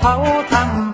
เขาทำ